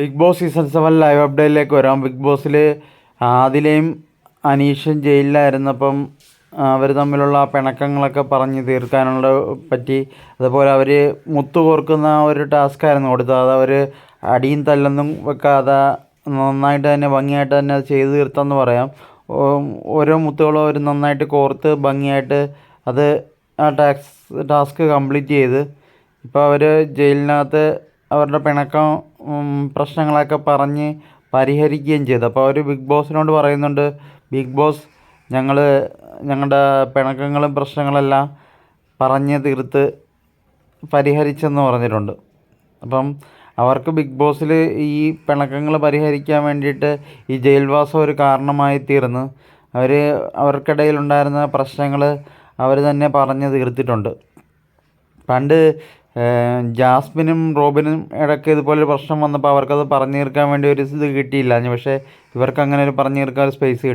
Bigg Boss season seven live അപ്ഡേറ്റിലേക്ക് വരാം. Big ബോസിൽ ആദിലയും അനീഷും ജയിലിലായിരുന്നപ്പം അവർ തമ്മിലുള്ള പിണക്കങ്ങളൊക്കെ പറഞ്ഞ് തീർക്കാനുള്ള പറ്റി. അതുപോലെ അവർ മുത്തു കോർക്കുന്ന ഒരു ടാസ്ക്കായിരുന്നു കൊടുത്തത്. അത് അവർ അടിയും തല്ലൊന്നും വെക്കാതെ നന്നായിട്ട് തന്നെ ഭംഗിയായിട്ട് തന്നെ അത് ചെയ്ത് തീർത്തെന്ന് പറയാം. ഓരോ മുത്തുകളും അവർ നന്നായിട്ട് കോർത്ത് ഭംഗിയായിട്ട് അത് ആ ടാക്സ് ടാസ്ക് കംപ്ലീറ്റ് ചെയ്ത് ഇപ്പോൾ അവർ ജയിലിനകത്ത് അവരുടെ പിണക്കം പ്രശ്നങ്ങളൊക്കെ പറഞ്ഞ് പരിഹരിക്കുകയും ചെയ്തു. അപ്പോൾ അവർ ബിഗ് ബോസിനോട് പറയുന്നുണ്ട് ബിഗ് ബോസ് ഞങ്ങൾ ഞങ്ങളുടെ പിണക്കങ്ങളും പ്രശ്നങ്ങളെല്ലാം പറഞ്ഞ് തീർത്ത് പരിഹരിച്ചെന്ന് പറഞ്ഞിട്ടുണ്ട്. അപ്പം അവർക്ക് ബിഗ് ബോസിൽ ഈ പിണക്കങ്ങൾ പരിഹരിക്കാൻ വേണ്ടിയിട്ട് ഈ ജയിൽവാസം ഒരു കാരണമായി തീർന്ന്. അവർ അവർക്കിടയിൽ ഉണ്ടായിരുന്ന പ്രശ്നങ്ങൾ അവർ തന്നെ പറഞ്ഞ് തീർത്തിട്ടുണ്ട്. പണ്ട് ജാസ്മിനും റോബിനും ഇടയ്ക്ക് ഇതുപോലൊരു പ്രശ്നം വന്നപ്പോൾ അവർക്കത് പറഞ്ഞു തീർക്കാൻ വേണ്ടി ഒരു ഇത് കിട്ടിയില്ല. പക്ഷേ ഇവർക്ക് അങ്ങനെ ഒരു പറഞ്ഞു തീർക്കാൻ ഒരു സ്പേസ് കിട്ടി.